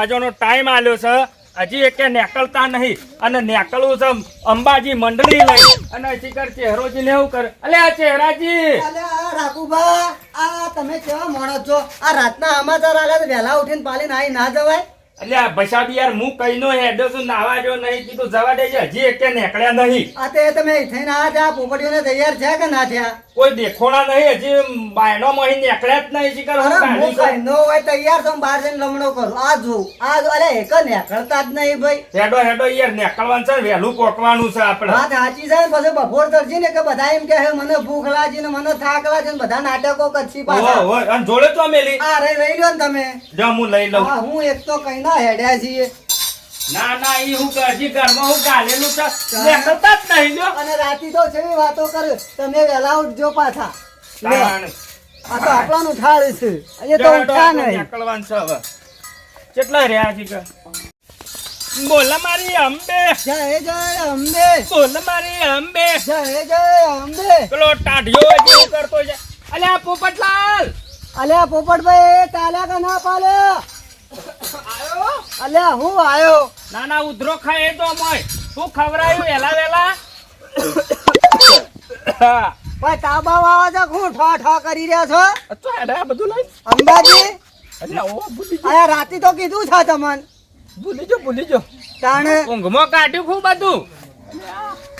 વાગ્યાનો ટાઈમ આવ્યો છે. હજી એકે નેકળતા નહીં. અને નેકળવું છે અંબાજી મંડળી લઈ. અને શિખર ચહેરોજી ને એવું કરે. અલે આ ચહેરાજી! રાખુભા આ તમે કેવા માણસ છો? આ રાતના સમાચાર આવ્યા વહેલા ઉઠીને પાલીને આઈ ના જવાય. અલે આ ભસાબી યાર હું કઈનો હેડો છું નાવા જો નહીં કીધું જવા દેજે. હજી એકે નીકળ્યા નહીં. આ તે તમે થઈને આ જા પોપટીઓને તૈયાર થયા કે ના થયા? કોઈ દેખોડા નહીં હજી બાયનો મહી નીકળ્યા જ નહીં શિખર અરે હું છું. હોય તૈયાર છું બહાર જઈને લમણો કરું. આ જો આ જો અરે એક નીકળતા જ નહીં ભાઈ. હેડો હેડો યાર નીકળવાનું છે વહેલું પોકવાનું છે આપણે. વાત સાચી છે પછી બપોર તરજી ને કે બધા એમ કે મને ભૂખ લાગી ને મને થાક લાગે ને બધા નાટકો કરશી પાછા. અને જોડે તો મેલી? આ રહી રહી લ્યો ને તમે. જો હું લઈ લઉં. હા હું એક તો કઈ ના હેડ્યા છીએ. ના ના ઈ હું કે ઘરમાં હું ગાલેલું છે. લેખતા જ નહીં જો અને રાતી તો છે વાતો કરે તમે વેલા ઉઠજો પાછા. આ તો આપણાનું ઠાળ છે. એ તો ઉઠા નહીં. નીકળવાનું છે હવે. કેટલા રહ્યા છે કે? બોલ મારી અંબે. જય જય અંબે. બોલ મારી અંબે. જય જય અંબે. પેલો ટાઢિયો હજી કરતો છે? અલ્યા પોપટલાલ. અલ્યા પોપટભાઈ તાલ્યા કે ના પાલ્યા અલ્યા હું આયો? ના ના ઉધરો ખાય એ તો મોય શું ખવરાયું વેલા વેલા? ભાઈ તાબા વાવા છે હું ઠા ઠા કરી રહ્યા છો? તો આ બધું લઈ. અંબાજી? અલ્યા ઓ ભૂલી અરે રાતી તો કીધું છે તમને. ભૂલી જો ભૂલી જો તાણે ઊંઘમાં કાઢ્યું ખૂબ બધું?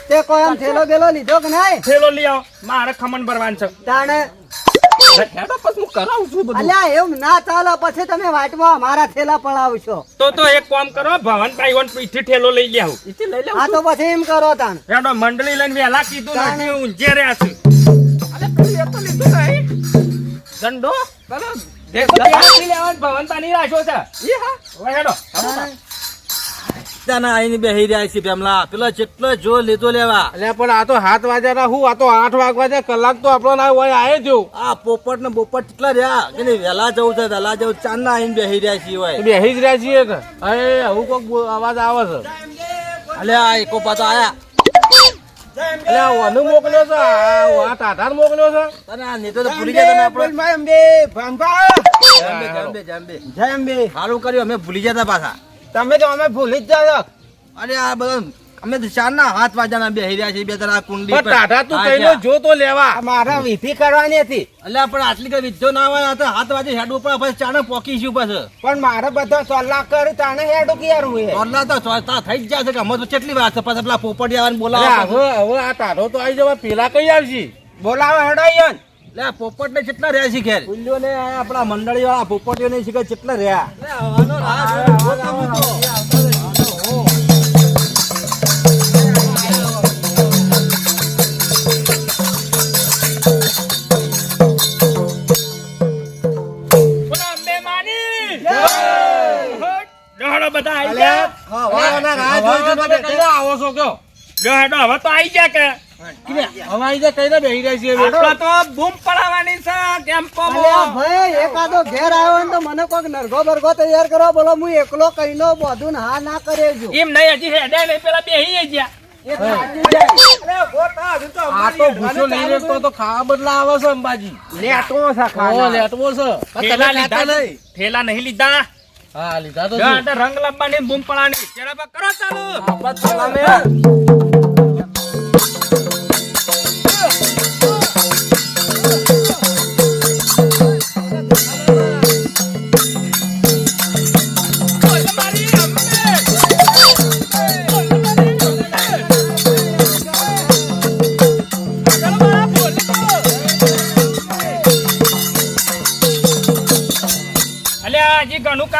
તે કોઈ આમ થેલો ગેલો લીધો કે નહીં? થેલો લઈ આવો. મારે ખમણ ભરવાનું છે. તાણે હેડો પછી હું કરાવું છું બધું. અલ્યા એમ ના ચાલો પછી તમે વાટમાં અમારા થેલા પડાવશો. તો તો એક કામ કરો ભવન ભાઈવન પીઠી ઠેલો લઈ લે આવું ઈથી લઈ આ તો પછી એમ કરો તાણ. હેડો મંડળી લઈને વેલા કીધું. નથી ઊંઝે રહ્યા છે. અરે કઈ એ તો લીધું નહીં. દંડો? બરાબર. દેખો લેવાનું ભવન તાની રાખ્યો છે ઈ હા. હેડો. ત્યાંના આઈને બેહી રહ્યા છે પેમલા પેલા જેટલો જો લીધો લેવા. એટલે પણ આ તો સાત વાગ્યાના હું આ તો આઠ વાગવા છે કલાક તો આપણો ના હોય આય જો આ પોપટ ને બોપટ કેટલા રહ્યા? કે નહીં વેલા જવું છે વેલા જવું ચાંદના આઈને બેહી રહ્યા છીએ હોય. બેહી જ રહ્યા છીએ ને અરે હું કોક અવાજ આવે છે. અલે આ એકો પાછો આયા. આ વાનું મોકલ્યો છે આ આ મોકલ્યો છે. તને આ નેતો તો ભૂલી ગયા તમે આપણે. જાંબે જાંબે જાંબે સારું કર્યું અમે ભૂલી ગયા તા પાછા. તમે તો અમે ભૂલી જ જાવ અરે આ બધા અમે તો ચારના હાથ વાજાના બેહી રહ્યા છીએ બે તારા કુંડી ટાટા તું કઈનો જો તો લેવા. મારા વિધિ કરવાની હતી. એટલે પણ આટલી કઈ વિધો ના આવે આ તો હાથ વાજે હેડ ઉપર પછી ચાણે પોકીશું પછી. પણ મારે બધા સલાહ કરી તાને હેડ ક્યારું ચોરલા તો ચોરતા થઈ જ જશે કે અમે તો કેટલી વાત છે પછી પેલા પોપટિયા બોલાવો હવે હવે આ ટાટો તો આવી જવા પેલા કઈ આવશે? બોલાવો હેડો યન લે પોપટ ને કેટલા રહ્યા છે પુલ્યો ને આપણા મંડળી વાળા પોપટીઓ ને શીખે કેટલા રહ્યા માની! બધા આવી ગયા? આવો છો કયો હવે તો આવી ગયા કે? હવાઈ જે કઈ બેહી રહી છે આપણે તો બૂમ પડાવવાની છે કેમ ભાઈ એકાદો ઘેર આવ્યો ને તો મને કોઈક નરગો બરગો તૈયાર કરો બોલો હું એકલો કઈનો બધું હા ના કરે જો એમ નહીં હજી હેડે નહીં પેલા બેહી ગયા એ થાકી જાય. આ તો ભૂસો લઈને તો તો ખાવા બદલા આવે છે અંબાજી. લેટવો છે ઓ ખાના. લેટવો છે. થેલા લીધા નહીં. થેલા નહીં લીધા. હા લીધા તો રંગ લાવવાની બૂમ પડાવવાની. કરો ચાલુ.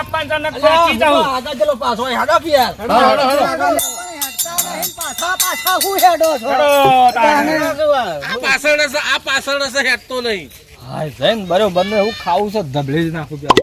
હજી ઘણું કાપવાનું છે ને પાછી જાઉં આગળ ચલો પાછો હેડો યાર. હેડો, હેડો, હેડો. હેડતા નહીં, પાછા પાછા હું હેડો છો? આ પાછળ હશે આ પાછળ હશે હેઠતો નહીં. જઈને બરોબર હું ખાવું છે ધબળી જ નાખું પેલા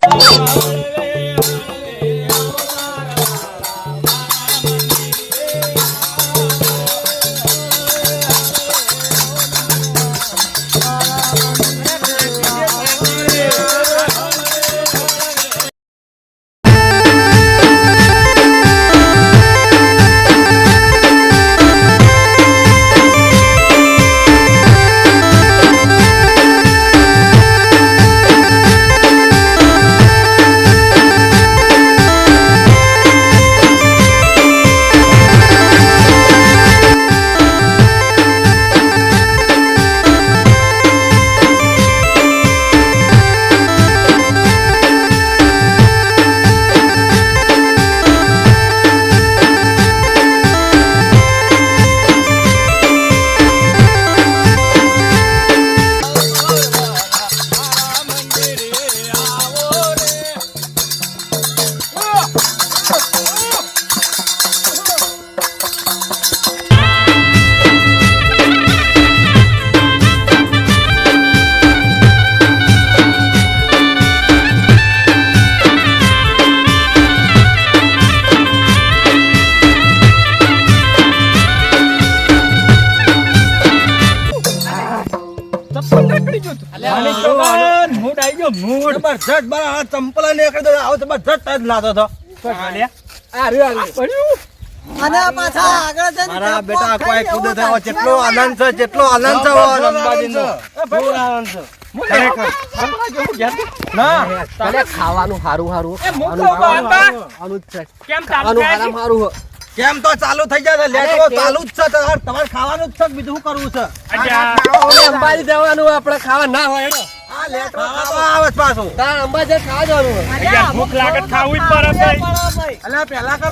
જબરજસ્ત બરાબર ચંપલ નીકળી દો આવો જટ જ લાતો તો. આ રહ્યું, આ રહ્યું. અને પાછા આગળ જઈને મારા બેટા કોઈ ખાઈને થયો જેટલો આનંદ છે જેટલો આનંદ છે આનંદ છે. ના. ખાવાનું હારું હારું. હારું કેમ તો ચાલુ થઈ જાય છે લેટવો ચાલુ જ છે તમારે તમારે ખાવાનું જ છે બીજું શું કરવું છે? અચ્છા. અંબાજી જવાનું આપણે ખાવા ના હોય. આ લેટવો ખાવા આવે. છે તાર અંબાજી ખાવા જવાનું યાર, ભૂખ લાગે ખાવું જ પડે ભાઈ. અલ્યા પેલા કર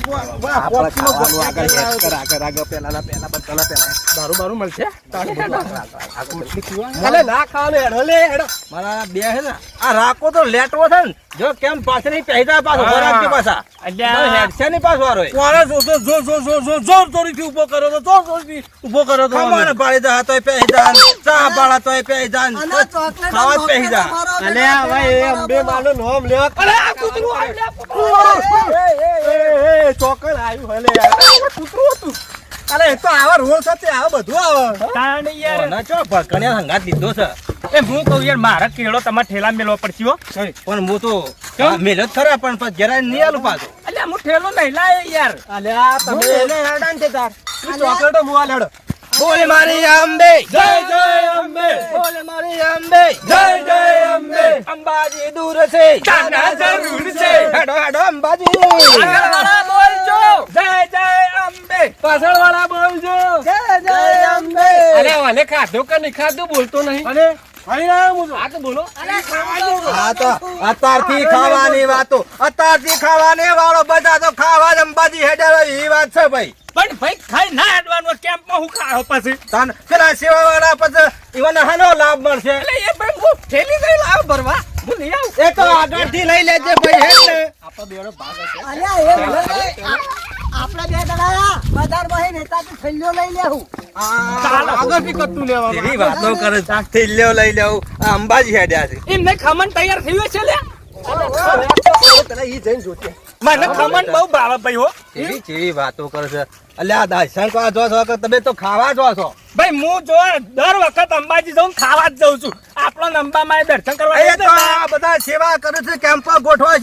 આપણે ખાવાનું આગળ હેડ કર, આગળ, આગળ, પહેલાના પહેલા, બધાના પહેલા. દારૂ બારૂ મળશે? અલે ના ખાવાનું હેડો લે હેડો. મારા બે છે ને. આ રાખો તો લેટવો છે ને. જો કેમ પાછળ નહીં પહેતા જાય પાછો હા. જોર પાછા. ઊભો હેડશે નહીં પાછો વારો થી ઊભો કર્યો તોય પાડી જાય પહેતા પાડા તોય પહેરી તો અને ચોકલેટ ખાવા પહેરી અલે ભાઈ એ અંબે માનો નોમ લેવા. અલે આ કૂતરું લે, કૂતરું. એ, એ, એ, ચોકડ આવ્યું, હલે. કૂતરું. અલે તો આવા રોલ સાથે આવા બધું આવે. તાણ યાર. કોના ચો ભકણિયા સંગાત લીધો છે. એ હું કહું યાર મારા કેળો તમારે ઠેલા મેલવો પડશે હો. પણ હું તો હા, મેલ્યો ખરા પણ પછી જરાય નહીં આલું પાછું. અલ્યા હું ઠેલો નહીં લાય યાર. અલ્યા તમે એને હેડાન છે તાર. તું ચોકલેટો મુવા લેડો બોલ મારી અંબે. જય જય અંબે. બોલ મારી અંબે. જય જય અંબે. અંબાજી દૂર છે. તાના જરૂર છે. હેડો હેડો અંબાજી. આગળવાળા બોલજો. જય જય અંબે. પાછળ વાળા બોલજો. જય જય અંબે. અરે વાલે ખાધો કે નહીં ખાધું? બોલતો નહીં. અરે ખાઈ રહ્યો હું તો. આ તો બોલો. હા તો અત્યારથી ખાવાની વાતો અત્યારથી ખાવાની વાળો બધા તો ખાવા અંબાજી હેડે એ વાત છે ભાઈ. પણ ભાઈ ખાઈ ના અડવાનું કેમ્પમાં હું ખાયો પછી? તાન પેલા સેવા વાળા પછી ઈવન હાનો લાભ મળશે? એટલે એ ભાઈ હું લાવ ભરવા. હું લઈ એ તો આગળથી લઈ લેજે ભાઈ હેડ આપણે બે દડાયા બજાર તો લઈ લેવું એવી વાતો કરે છે. થેલીઓ લઈ લેવું આ અંબાજી હેડ્યા છે એમને ખમણ તૈયાર થયું છે લ્યા પેલા ઈ જઈને જોતે મને ખમણ બહુ ભાવે ભાઈ હો. એવી કેવી વાતો કરે છે. અલ્યા દર્શન કરવા જો છો કે તમે તો ખાવા જો છો. ભાઈ હું જો દર વખત અંબાજી જાઉં ખાવા જ જઉં છું. આપણો અંબામાં દર્શન કરવા બધા સેવા કરે છે કેમ્પ ગોઠવા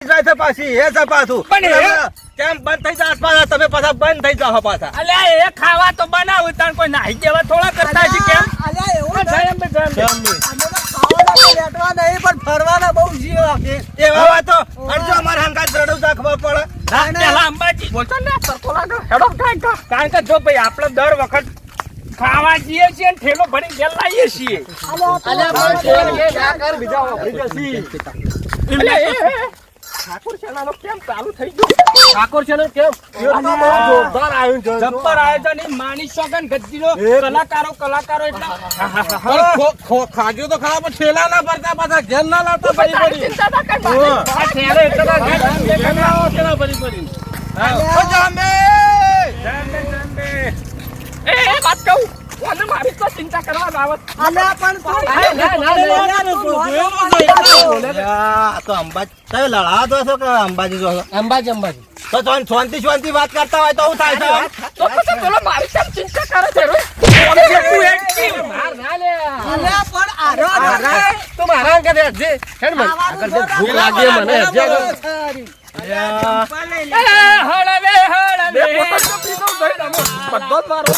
જાય છે પાછી એ છે પાછું. પણ એ- બંધ થઈ જાય પાછા તમે પાછા બંધ થઈ જાઓ પાછા. અલ્યા એ ખાવા તો બનાવું તાણ કોઈ નાહી દેવા થોડા કરતા છે કેમ? અલ્યા એવું જય અંબે જય અંબે. અમે તો ખાવાના તો લેટવા નહીં પણ ફરવાના બહુ જીવ આપે. એવા વાતો અડજો અમારા જા ખબર પડે. ના, પેલા અંબાજી બોલતો ને સરખો હેડો કારણ કે જો ભાઈ આપણે દર વખત ખાવા જઈએ છીએ ને ઠેલો ભરી ગેલ લાવીએ છીએ. પણ બીજા વાપરી જશી ઠાકોર સેનાનો કેમ ચાલુ થઈ ગયો? ઠાકોર છે કેમ તો જોરદાર આવ્યું જબ્બર આયોજન એ માની સોગન ગદ્દીનો કલાકારો કલાકારો એટલા પણ ખો- ખો- ખાજો તો ખરા પણ ઠેલા ના ભરતા પાછા ઘેર ના લાવતા પડી એટલા ઘેર એ વાત કહું. કોને મારી તો ચિંતા કરવા આવત અલ્યા પણ તું- ના, ના, ના, ના, અલ્યા તું જોયેલું મોઢું છે, બંધ એટલે કર. આ તો અંબાજી તમે લડા છો કે અંબાજી જો અંબાજી અંબાજી. તો શાંતિ શાંતિ શાંતિ વાત કરતા હોય તો હું થાય છે તો પછી પેલો મારી કેમ ચિંતા કરે છે તું એક માર ના લે અલ્યા પણ આરો મારા તું મારા અંગત હેડજે હેડ મને ભૂખ લાગી મને હળવે હળવે. બધો જ મારો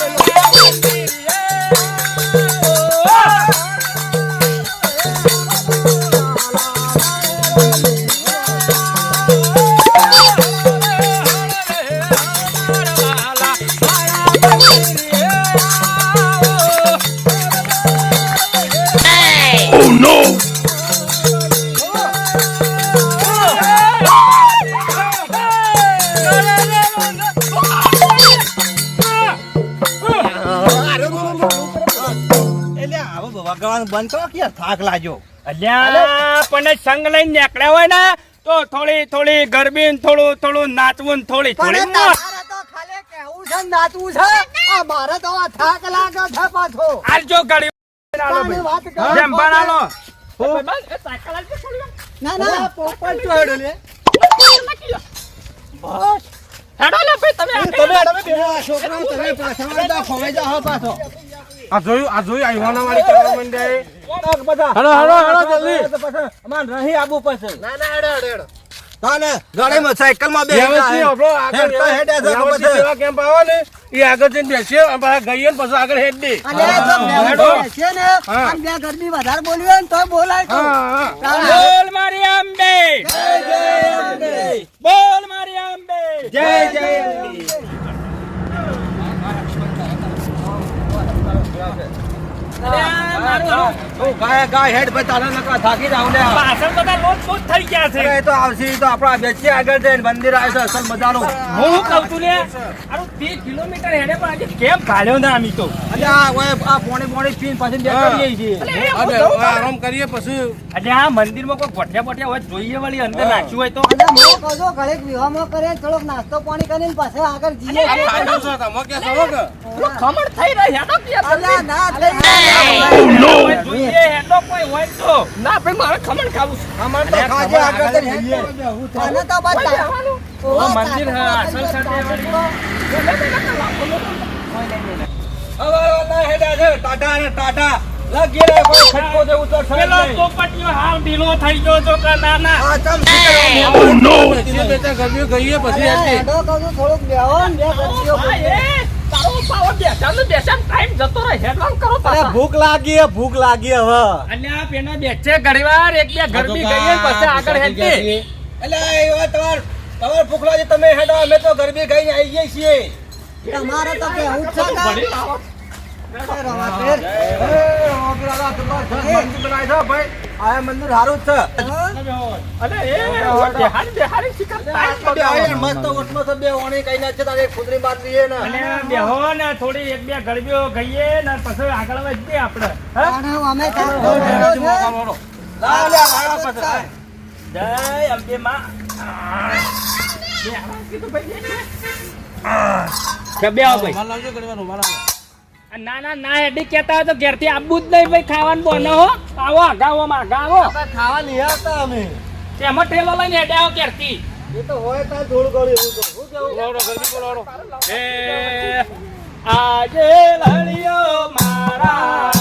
બંધ કરો કે થાક લાગ્યો? અલ્યા પણ સંગ લઈને નીકળ્યા હોય ને તો થોડી થોડી ગરબી ને થોડું થોડું નાચવું ને થોડી થોડી પણ તમારે તો ખાલી કહેવું છે નાચવું છે? આ મારે તો આ થાક લાગે છે પાછો. આલજો ગાડી આલો તારી વાત ભાઈ. કરો. જેમ પણ આલો એ બસ, એ સાયકલ આલજો થોડી વાર. ના ના. પોપટ તો હેડો લે. હેડો લે ભાઈ તમે તમે તમે છોકરા તમે પાછા ખોવાઈ જાઓ પાછો. આ જોયું આ જોયું આઈવાના મારી કરવા માંડે. હેલો હેલો હેલો જલ્દી. અમાર નહીં આબુ પાસે ના ના હેડો હેડો તાને ગાડીમાં સાયકલમાં બે હેડતા હેડે છે પછી સેવા કેમ્પ આવો ને? એ આગળ જઈને બેસીએ અને પાછા ગઈએ પછી આગળ હેડ દે. અને હેડો. બેસીએ ને. આમ બે ગરમી વધારે બોલ્યો ને તો બોલાય તો. બોલ મારી આંબે. જય જય આંબે. બોલ મારી આંબે. જય જય આંબે. আছে મંદિરમાં કોઈ ગોઠિયા બોઠિયા હોય જોઈએ વળી અંદર નાખ્યું હોય તો. ઘરેક વિવાહ કરે થોડોક નાસ્તો પાણી કરીને પાછા આગળ જઈએ. ખમણ થઈ રહી Oh, ટાટા ટાટા કોઈ ખટકો દેવું તો ઢીલો થઈ ગયો તો કે ના ના ગઈએ પછી આજે થોડુંક બે જતો રહે, હેડવાન કરો પાછા. ભૂખ લાગી ભૂખ લાગી હવે. અને આ પેલા બેસે ઘડીવાર, એક બે ગરમી ગઈ પછી આગળ હેડતી. એટલે એ વાત તમાર તમાર ભૂખલાજી તમે હેડો અમે તો ગરબી ગઈ આવી જઈએ છીએ તમારે તો કેવું છે સારું છે મસ્ત ઓટમાં બે બેહો ને થોડી એક બે ગળબીઓ ગઈએ ને પછી આગળ વધીએ આપણે અમે જય અંબે માં ભાઈ. ના ના ના એડી કેતા હોય તો ઘેરથી આબુ જ નહીં ભાઈ ખાવાનું બોનો હો. આવો આગાવો માં આગાવો ખાવા નહીં આવતા અમે. તેમાં ઠેલો લઈને હેડે આવો ઘેરથી. એ તો હોય ત્યાં ધૂળ ગળી એવું તો હું કેવું લાવડો ગરમી બોલાવડો એ આજે લડિયો મારા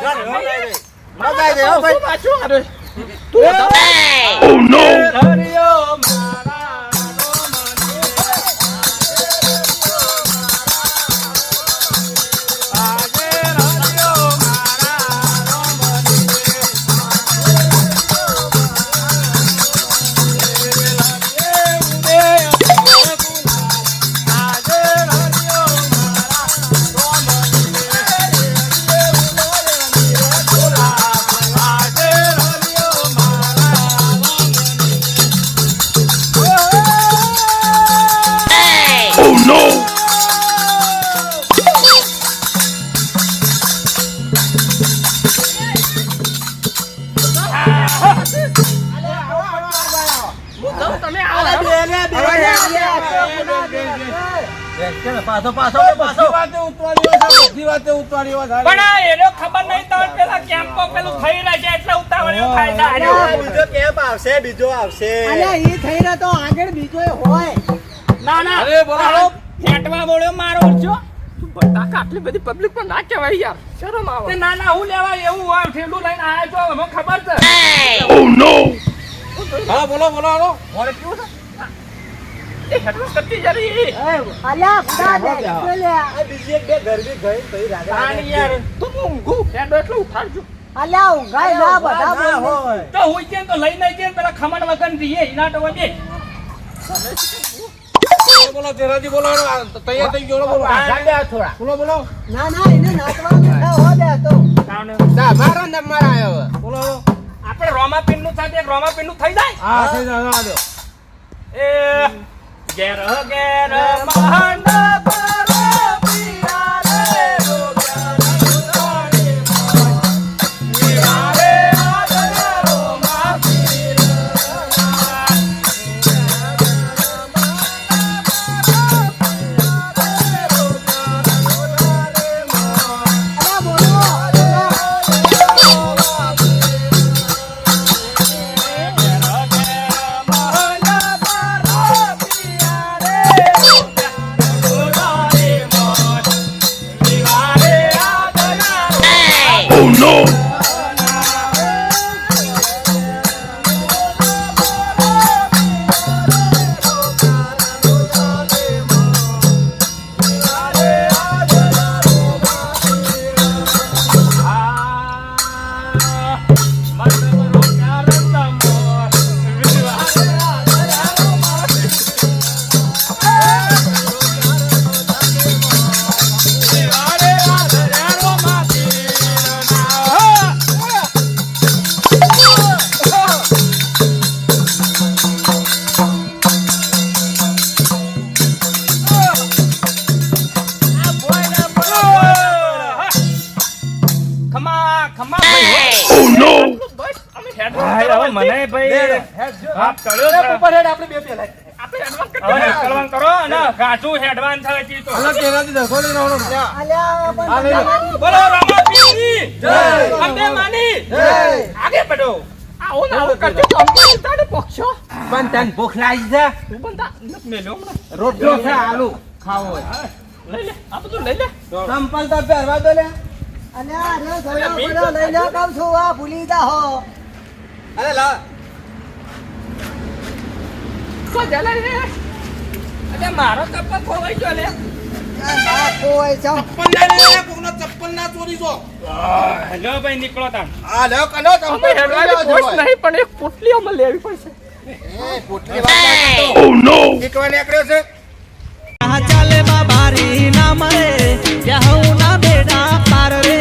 મજા આવી ગઈ હો ભાઈ પાછું તું Oh no! પાછો પાછો પાછો. વાતે ઉતવાળીઓ છે બધી વાતે ઉતવાળીઓ છે. પણ આ એનો ખબર નહીં તો પેલા કેમ્પો પેલું થઈ રહે છે એટલે ઉતાવળિયો થાય છે અરે, બીજો કેમ્પ આવશે બીજો આવશે. અરે ઈ થઈ રહ્યો તો આગળ બીજો હોય. ના ના. અરે, બોલો. ફેટવા બોલ્યો મારો છો. તું બતાક આટલી બધી પબ્લિક પણ ના કહેવાય યાર. શરમ આવે. ના ના હું લેવા એવું હોય ઠેલું લઈને આયા છો મને ખબર છે. હા બોલો બોલો હાલો. મોરે કેવું છે? એ ઊંઘું એટલે ઉઠાડજો અલ્યા ઊંઘાય ના બધા. હોય તો કેમ તો લઈને પેલા ખમણ એના તો દે બોલો, તેરાજી બોલો તૈયાર થઈ ગયો બોલો થોડા બોલો બોલો ના ના એને નાચવાનું છે હો દે તો મારો નંબર આવ્યો બોલો. આપણે રોમાપીનનું સાથે રોમાપીનનું થઈ જાય હા થઈ જાય હા, હાલો. એ ઘેર ઘેર માંડ પરો ભૂખ લાગી છે? હમણાં. રોટલો છે આલુ. ખાવો હા, લઈ લે આ બધું લઈ લે. ચંપલ તો પહેરવા દો લે. લઈ લો કહું છું આ ભૂલી જાહો. અરે લા. કો જલા રે અરે મારો કપ્પા ખોવાઈ ગયો લે. ના કોઈ છે. ચપ્પલ ના લે કોકનો ચપ્પલ ના ચોરી જો લો ભાઈ નીકળો તાન આ લે કનો અમે ચંપલ હેડવાની કોઈ નહીં પણ એક પોટલી અમે લેવી પડશે. એ પોટલી વાત ઓ નો નીકળવા નીકળ્યો છે. ચાલે બાબારી ના મળે ત્યાં હું ના બેડા પાર રે.